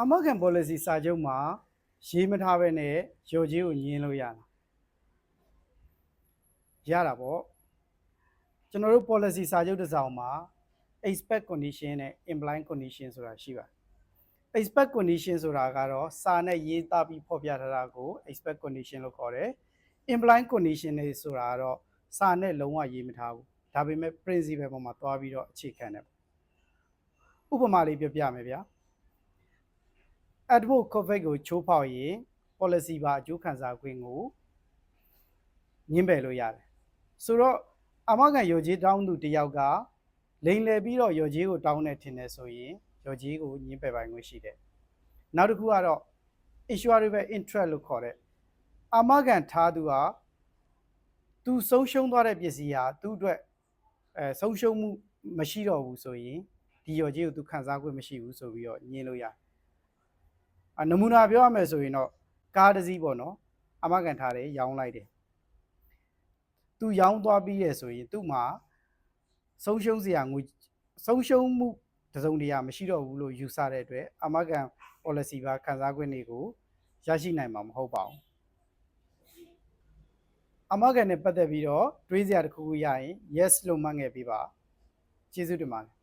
အာမခံ policy စာချုပ်မှာရေးမထားဘဲနဲ့ရော်ကြီးကိုညင်းလို့ရလားရတာပေါ့ကျွန်တော်တို့ policy စာချုပ်တစ်စောင်မှာ expect condition နဲ့ implying condition ဆိုတာရှိပါတယ် expect condition ဆိုတာကတော့စာနဲ့ရေးသားပြီးဖော်ပြထားတာကို expect condition လို့ခေါ်တယ် implying condition တွေဆိုတာကတော့စာနဲ့လုံးဝရေးမထားဘူးဒါပေမဲ့ principle ပေါ်မှာသွားပြီးတော့အခြေခံတယ်ဥပမာလေးပြောပြမယ်ဗျာ advocate coverage ကိုချိုးဖောက်ရင် policy ပါအကျိုးခံစား권ကိုညှင်းပယ်လို့ရတယ်ဆိုတော့အမကန်ရော်ကြီးတောင်းသူတစ်ယောက်ကလိန်လည်ပြီးတော့ရော်ကြီးကိုတောင်းနေထင်တယ်ဆိုရင်ရော်ကြီးကိုညှင်းပယ်ပိုင်ခွင့်ရှိတယ်နောက်တစ်ခုကတော့ issuable interest လို့ခေါ်တဲ့အမကန်ထားသူဟာသူဆုံးရှုံးသွားတဲ့ပစ္စည်းဟာသူ့အတွက်အဲဆုံးရှုံးမှုမရှိတော့ဘူးဆိုရင်ဒီရော်ကြီးကိုသူခံစား권မရှိဘူးဆိုပြီးတော့ညှင်းလို့ရတယ်အ နမူနာပြောရမယ်ဆိုရင်တော့ကားတစ်စီးပေါ့နော်အမကန်ထားတယ်ရောင်းလိုက်တယ်သူရောင်းသွားပြီးရဆိုရင်သူ့မှာဆုံးရှုံးစရာငွေဆုံးရှုံးမှုတစ်စုံတရာမရှိတော့ဘူးလို့ယူဆတဲ့အတွက်အမကန် policy ပါခံစား권တွေကိုရရှိနိုင်မှာမဟုတ်ပါဘူးအမကန်နဲ့ပတ်သက်ပြီးတော့တွေးစရာတစ်ခုခုရရင် yes လို့မှတ်ငယ်ပေးပါကျေးဇူးတင်ပါတယ်